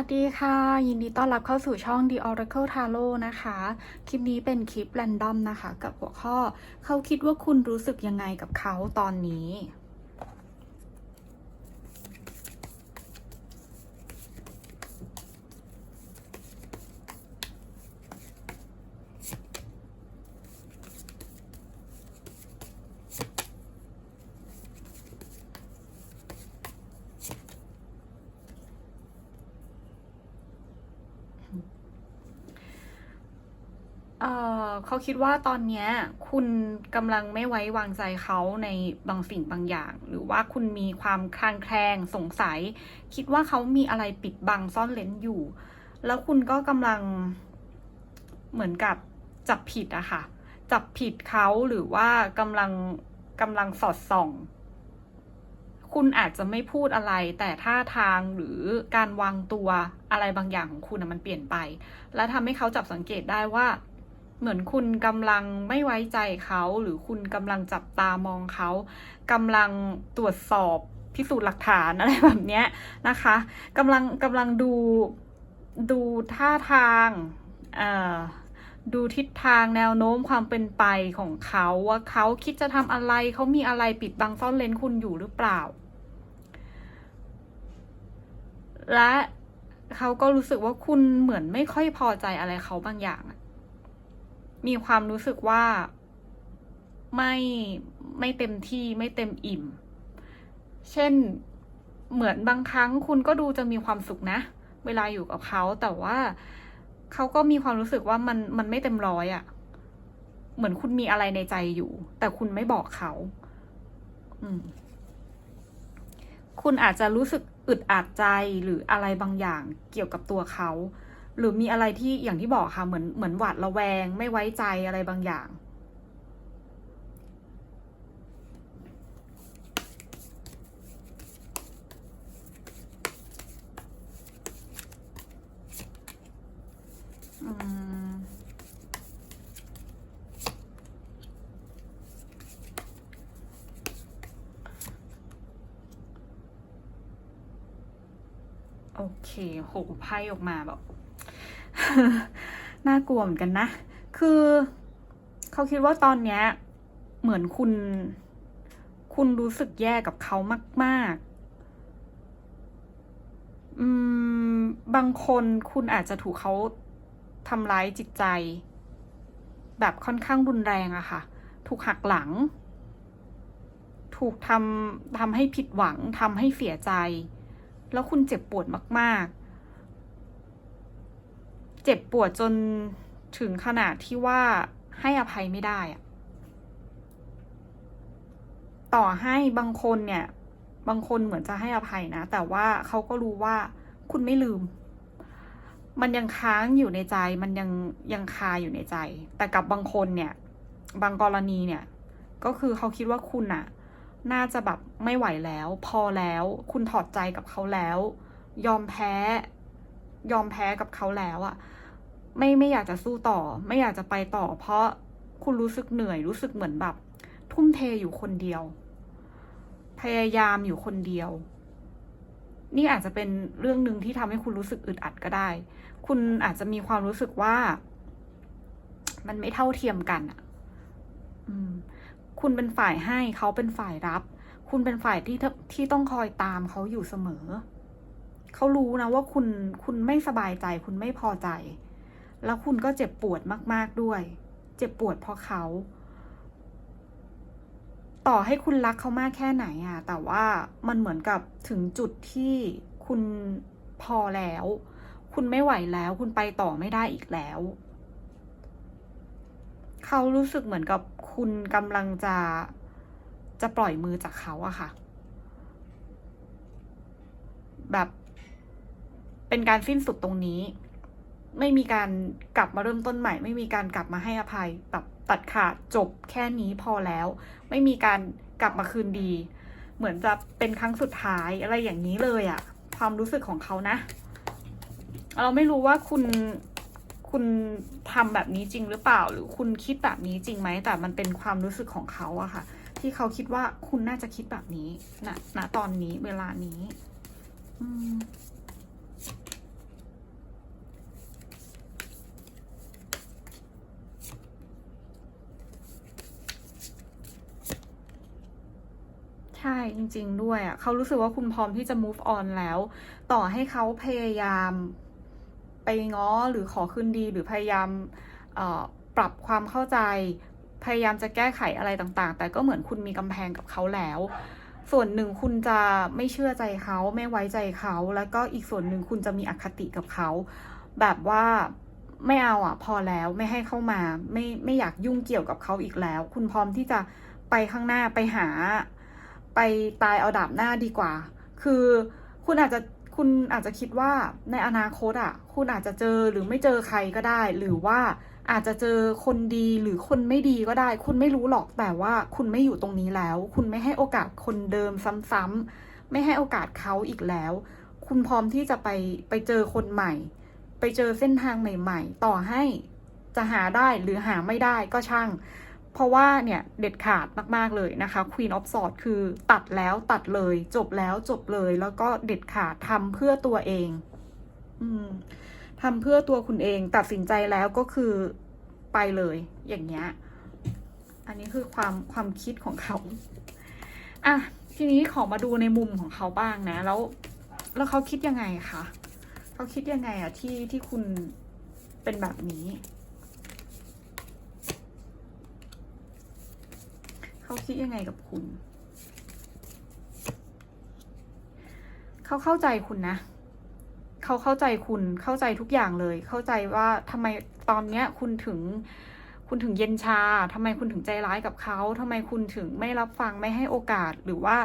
สวัสดีค่ะ ยินดีต้อนรับเข้าสู่ช่อง The Oracle Tarot นะคะ คลิปนี้เป็นคลิป r รนดอมนะคะ กับหัวข้อเขาคิดว่าคุณรู้สึกยังไงกับเขาตอนนี้ เอ่อเขาคิดว่าตอนเนี้ยคุณกำลังไม่ไว้วางใจเขาในบางสิ่งบางอย่าง หรือว่าคุณมีความคลางแคลงสงสัย คิดว่าเขามีอะไรปิดบังซ่อนเลนอยู่ แล้วคุณก็กำลังเหมือนกับจับผิดอะค่ะ จับผิดเขาหรือว่ากำลังกำลังสอดส่อง คุณอาจจะไม่พูดอะไร แต่ท่าทางหรือการวางตัวอะไรบางอย่างของคุณนะมันเปลี่ยนไป และทำให้เขาจับสังเกตได้ว่า เหมือนคุณกำลังไม่ไว้ใจเขาหรือคุณกำลังจับตามองเขากำลังตรวจสอบพิสูจน์หลักฐานอะไรแบบนี้นะคะกำลังกำลังดูดูท่าทางดูทิศทางแนวโน้มความเป็นไปของเขาว่าเขาคิดจะทำอะไรเขามีอะไรปิดบังซ่อนเลนคุณอยู่หรือเปล่า และเขาก็รู้สึกว่าคุณเหมือนไม่ค่อยพอใจอะไรเขาบางอย่างอะ มีความรู้สึกว่าไม่ไม่เต็มที่ไม่เต็มอิ่ม เช่นเหมือนบางครั้งคุณก็ดูจะมีความสุขนะ เวลาอยู่กับเขาแต่ว่าเขาก็มีความรู้สึกว่ามันมันไม่เต็มร้อยอะ่ะ เหมือนคุณมีอะไรในใจอยู่ แต่คุณไม่บอกเขา อืม คุณอาจจะรู้สึกอึดอัดใจหรืออะไรบางอย่างเกี่ยวกับตัวเขา หรือมีอะไรที่อย่างที่บอกค่ะเหมือนเหมือนหวาดระแวง ไม่ไว้ใจอะไรบางอย่างอืมโอเคโหไพ่ออกมาแบบ น่ากลัวเหมือนกันนะ คือเขาคิดว่าตอนเนี้ย เหมือนคุณ คุณรู้สึกแย่กับเขามาก ๆ อืม บางคนคุณอาจจะถูกเขาทำร้ายจิตใจ แบบค่อนข้างรุนแรงอะค่ะ ถูกหักหลัง ถูกทำทำให้ผิดหวังทำให้เสียใจ แล้วคุณเจ็บปวดมาก ๆ เจ็บปวดจนถึงขนาดที่ว่าให้อภัยไม่ได้อะต่อให้บางคนเนี่ย บางคนเหมือนจะให้อภัยนะ แต่ว่าเขาก็รู้ว่าคุณไม่ลืม มันยังค้างอยู่ในใจ มันยังยังคาอยู่ในใจ แต่กับบางคนเนี่ย บางกรณีเนี่ย ก็คือเขาคิดว่าคุณอะน่าจะแบบไม่ไหวแล้ว พอแล้ว คุณถอดใจกับเขาแล้ว ยอมแพ้ ยอมแพ้กับเขาแล้วอะไม่ไม่อยากจะสู้ต่อ ไม่อยากจะไปต่อ เพราะคุณรู้สึกเหนื่อยรู้สึกเหมือนแบบ ทุ่มเทอยู่คนเดียว พยายามอยู่คนเดียว นี่อาจจะเป็นเรื่องหนึ่งที่ทำให้คุณรู้สึกอึดอัดก็ได้ คุณอาจจะมีความรู้สึกว่า มันไม่เท่าเทียมกันอะคุณเป็นฝ่ายให้เขาเป็นฝ่ายรับ คุณเป็นฝ่ายที่ที่ต้องคอยตามเขาอยู่เสมอ เขารู้นะว่าคุณคุณไม่สบายใจ คุณไม่พอใจ แล้วคุณก็เจ็บปวดมาก ๆด้วย เจ็บปวดเพราะเขา ต่อให้คุณรักเขามากแค่ไหนอะแต่ว่ามันเหมือนกับถึงจุดที่คุณพอแล้ว คุณไม่ไหวแล้ว คุณไปต่อไม่ได้อีกแล้วเขารู้สึกเหมือนกับคุณกำลังจะจะปล่อยมือจากเขาอะค่ะ แบบ เป็นการสิ้นสุดตรงนี้ ไม่มีการกลับมาเริ่มต้นใหม่ ไม่มีการกลับมาให้อภัยแบบตัดขาดจบแค่นี้พอแล้ว ไม่มีการกลับมาคืนดี เหมือนจะเป็นครั้งสุดท้ายอะไรอย่างนี้เลยอะความรู้สึกของเขานะ เราไม่รู้ว่าคุณคุณทำแบบนี้จริงหรือเปล่า หรือคุณคิดแบบนี้จริงไหม แต่มันเป็นความรู้สึกของเขาอะค่ะ ที่เขาคิดว่าคุณน่าจะคิดแบบนี้ณณตอนนี้เวลานี้ อืม จริง ๆ ด้วยอะเขารู้สึกว่าคุณพร้อมที่จะ move on แล้ว ต่อให้เขาพยายามไปง้อหรือขอคืนดีหรือพยายามปรับความเข้าใจ พยายามจะแก้ไขอะไรต่างๆ แต่ก็เหมือนคุณมีกำแพงกับเขาแล้ว ส่วนหนึ่งคุณจะไม่เชื่อใจเขาไม่ไว้ใจเขา แล้วก็อีกส่วนหนึ่งคุณจะมีอคติกับเขา แบบว่าไม่เอาอะ พอแล้วไม่ให้เข้ามา ไม่ไม่อยากยุ่งเกี่ยวกับเขาอีกแล้ว คุณพร้อมที่จะไปข้างหน้าไปหา ไปตายเอาดาบหน้าดีกว่า คือคุณอาจจะคุณอาจจะคิดว่าในอนาคตอะ คุณอาจจะเจอหรือไม่เจอใครก็ได้ หรือว่าอาจจะเจอคนดีหรือคนไม่ดีก็ได้ คุณไม่รู้หรอกแต่ว่าคุณไม่อยู่ตรงนี้แล้ว คุณไม่ให้โอกาสคนเดิมซ้ำๆไม่ให้โอกาสเขาอีกแล้ว คุณพร้อมที่จะไปไปเจอคนใหม่ ไปเจอเส้นทางใหม่ ๆ ต่อให้จะหาได้หรือหาไม่ได้ก็ช่าง ราะว่าเนี่ยเด็ดขาดมาก ๆ เลยนะคะ Queen of Swords คือตัดแล้วตัดเลย จบแล้วจบเลย แล้วก็เด็ดขาดทำเพื่อตัวเอง อืมทำเพื่อตัวคุณเองตัดสินใจแล้วก็คือไปเลย อย่างเงี้ย อันนี้คือความความคิดของเขา อะ ทีนี้ขอมาดูในมุมของเขาบ้างนะ แล้ว แล้วเขาคิดยังไงคะเขาคิดยังไงอะที่ที่คุณเป็นแบบนี้ เขาคิดยังไงกับคุณ เขาเข้าใจคุณนะ เขาเข้าใจคุณเข้าใจทุกอย่างเลย เข้าใจว่าทำไมตอนเนี้ยคุณถึงคุณถึงเย็นชาทำไมคุณถึงใจร้ายกับเขาทำไมคุณถึงไม่รับฟังไม่ให้โอกาส หรือว่า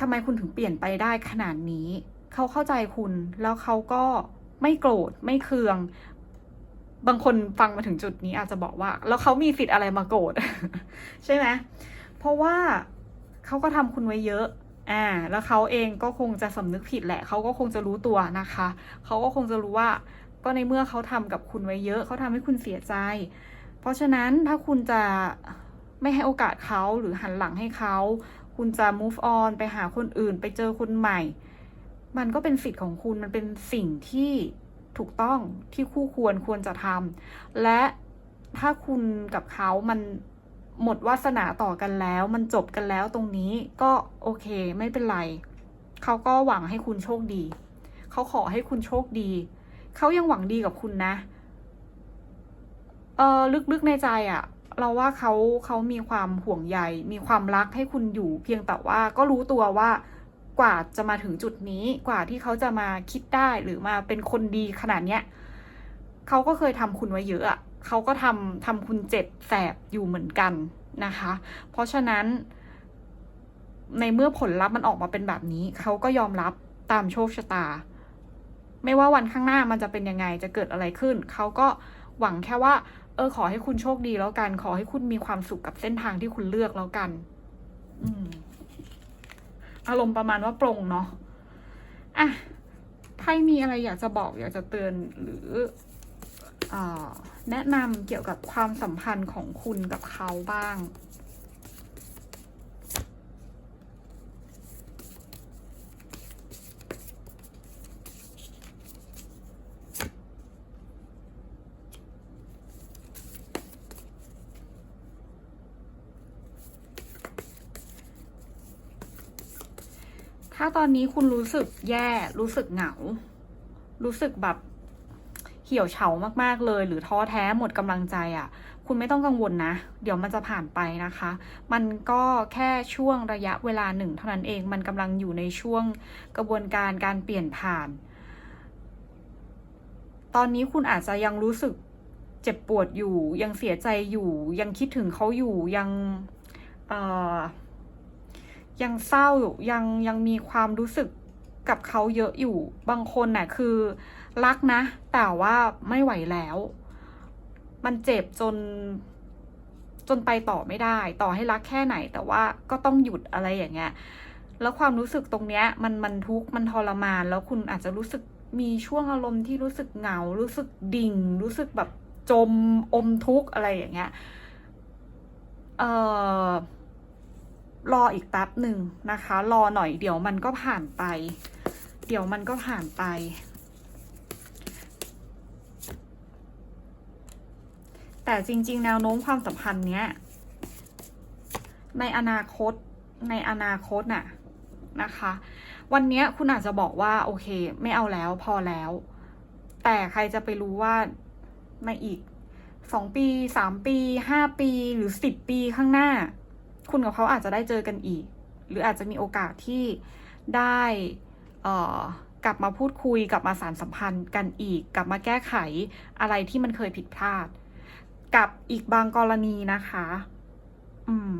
ทำไมคุณถึงเปลี่ยนไปได้ขนาดนี้ เขาเข้าใจคุณ แล้วเขาก็ไม่โกรธ ไม่เคือง บางคนฟังมาถึงจุดนี้อาจจะบอกว่า แล้วเขามีสิทธิ์อะไรมาโกรธใช่ไหมเพราะว่าเขาก็ทำคุณไว้เยอะอ่าแล้วเขาเองก็คงจะสำนึกผิดแหละเขาก็คงจะรู้ตัวนะคะเขาก็คงจะรู้ว่า ก็ในเมื่อเขาทำกับคุณไว้เยอะเขาทำให้คุณเสียใจ เพราะฉะนั้นถ้าคุณจะไม่ให้โอกาสเขาหรือหันหลังให้เขาคุณจะ move on ไปหาคนอื่น ไปเจอคนใหม่ มันก็เป็นสิทธิ์ของคุณมันเป็นสิ่งที่ ถูกต้องที่คู่ควรควรจะทำและถ้าคุณกับเขามันหมดวาสนาต่อกันแล้ว มันจบกันแล้วตรงนี้ก็โอเคไม่เป็นไร เขาก็หวังให้คุณโชคดี เขาขอให้คุณโชคดี เขายังหวังดีกับคุณนะ เออลึกๆในใจอะเราว่าเขาเขามีความห่วงใย มีความรักให้คุณอยู่ เพียงแต่ว่าก็รู้ตัวว่า กว่าจะมาถึงจุดนี้กว่าที่เขาจะมาคิดได้หรือมาเป็นคนดีขนาดเนี้ยเขาก็เคยทำคุณไว้เยอะอะเขาก็ทำทำคุณเจ็บแสบอยู่เหมือนกันนะคะ เพราะฉะนั้น ในเมื่อผลลัพธ์มันออกมาเป็นแบบนี้ เขาก็ยอมรับตามโชคชะตา ไม่ว่าวันข้างหน้ามันจะเป็นยังไงจะเกิดอะไรขึ้น เขาก็หวังแค่ว่า เออขอให้คุณโชคดีแล้วกัน ขอให้คุณมีความสุขกับเส้นทางที่คุณเลือกแล้วกัน อืม อารมณ์ประมาณว่าปรงเนาะอะไพ่มีอะไรอยากจะบอกอยากจะเตือนหรืออแนะนำเกี่ยวกับความสัมพันธ์ของคุณกับเขาบ้าง ตอนนี้คุณรู้สึกแย่ รู้สึกเหงา รู้สึกแบบเหี่ยวเฉามากๆเลย หรือท้อแท้หมดกำลังใจอะ่ะ คุณไม่ต้องกังวลนะ เดี๋ยวมันจะผ่านไปนะคะ มันก็แค่ช่วงระยะเวลาหนึ่งเท่านั้นเอง มันกำลังอยู่ในช่วงกระบวนการการเปลี่ยนผ่าน ตอนนี้คุณอาจจะยังรู้สึกเจ็บปวดอยู่ ยังเสียใจอยู่ ยังคิดถึงเขาอยู่ ยัง เอ่อ ยังเศร้าอยู่ยังยังมีความรู้สึกกับเขาเยอะอยู่ บางคนน่ะคือรักนะ แต่ว่าไม่ไหวแล้ว มันเจ็บจน จนไปต่อไม่ได้ ต่อให้รักแค่ไหน แต่ว่าก็ต้องหยุดอะไรอย่างเงี้ย แล้วความรู้สึกตรงเนี้ย มันมันทุกข์มันทรมาน แล้วคุณอาจจะรู้สึกมีช่วงอารมณ์ที่รู้สึกเหงา รู้สึกดิ่ง รู้สึกแบบจมอมทุกข์อะไรอย่างเงี้ย เอ่อ รออีกแป๊บหนึ่งนะคะ รอหน่อยเดี๋ยวมันก็ผ่านไป เดี๋ยวมันก็ผ่านไป แต่จริง ๆ แนวโน้มความสัมพันธ์เนี้ย ในอนาคตในอนาคตน่ะนะคะ วันนี้คุณอาจจะบอกว่า โอเค ไม่เอาแล้วพอแล้ว แต่ใครจะไปรู้ว่าในอีกสองปีสามปีห้าปีหรือสิบปีข้างหน้า คุณกับเขาอาจจะได้เจอกันอีก หรืออาจจะมีโอกาสที่ได้กลับมาพูดคุยกลับมาสารสัมพันธ์กันอีก กลับมาแก้ไขอะไรที่มันเคยผิดพลาด กับอีกบางกรณีนะคะ อืม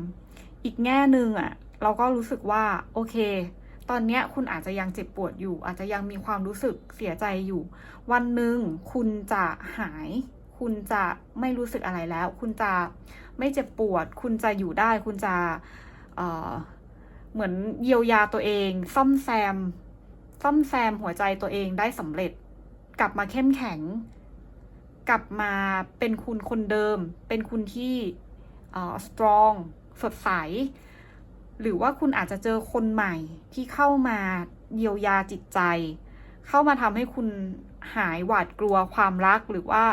อีกแง่หนึ่งอะเราก็รู้สึกว่า โอเค ตอนเนี้ยคุณอาจจะยังเจ็บปวดอยู่ อาจจะยังมีความรู้สึกเสียใจอยู่ วันหนึ่งคุณจะหาย คุณจะไม่รู้สึกอะไรแล้ว คุณจะไม่เจ็บปวด คุณจะอยู่ได้ คุณจะเเหมือนเยียวยาตัวเอง ซ่อมแซม ซ่อมแซมหัวใจตัวเองได้สำเร็จ กลับมาเข้มแข็ง กลับมาเป็นคุณคนเดิม เป็นคุณที่เอ่อ strong สดใส หรือว่าคุณอาจจะเจอคนใหม่ที่เข้ามาเยียวยาจิตใจ เข้ามาทำให้คุณหายหวาดกลัวความรักหรือว่า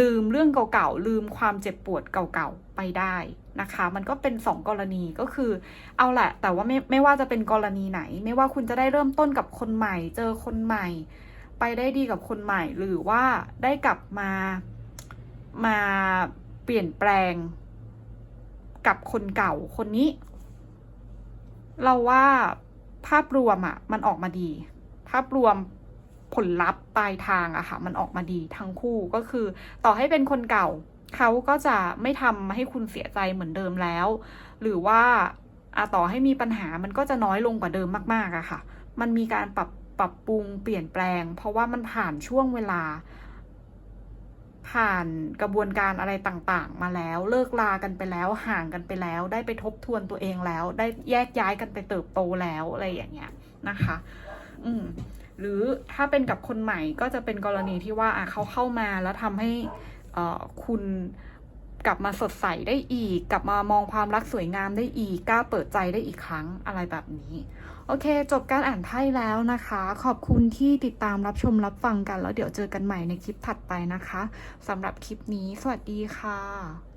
ลืมเรื่องเก่าๆลืมความเจ็บปวดเก่าๆไปได้นะคะ มันก็เป็นสองกรณีก็คือ เอาแหละ แต่ว่าไม่ไม่ว่าจะเป็นกรณีไหน ไม่ว่าคุณจะได้เริ่มต้นกับคนใหม่ เจอคนใหม่ ไปได้ดีกับคนใหม่ หรือว่าได้กลับมามาเปลี่ยนแปลงกับคนเก่าคนนี้ เราว่าภาพรวมอะ่ะมันออกมาดี ภาพรวม ผลลัพธ์ปลายทางอะค่ะ มันออกมาดีทั้งคู่ก็คือ ต่อให้เป็นคนเก่า เขาก็จะไม่ทำให้คุณเสียใจเหมือนเดิมแล้ว หรือว่าอะต่อให้มีปัญหามันก็จะน้อยลงกว่าเดิมมากๆอะค่ะ มันมีการปรับปรับปรุงเปลี่ยนแปลง เพราะว่ามันผ่านช่วงเวลา ผ่านกระบวนการอะไรต่างๆ มาแล้ว เลิกลากันไปแล้วห่างกันไปแล้ว ได้ไปทบทวนตัวเองแล้ว ได้แยกย้ายกันไปเติบโตแล้วอะไรอย่างเงี้ยนะคะ อืมหรือถ้าเป็นกับคนใหม่ก็จะเป็นกรณีที่ว่าอะเขาเข้ามาแล้วทำให้เอ่อคุณกลับมาสดใสได้อีก กลับมามองความรักสวยงามได้อีกกล้าเปิดใจได้อีกครั้งอะไรแบบนี้ โอเค จบการอ่านไพ่แล้วนะคะ ขอบคุณที่ติดตามรับชมรับฟังกัน แล้วเดี๋ยวเจอกันใหม่ในคลิปถัดไปนะคะสำหรับคลิปนี้ สวัสดีค่ะ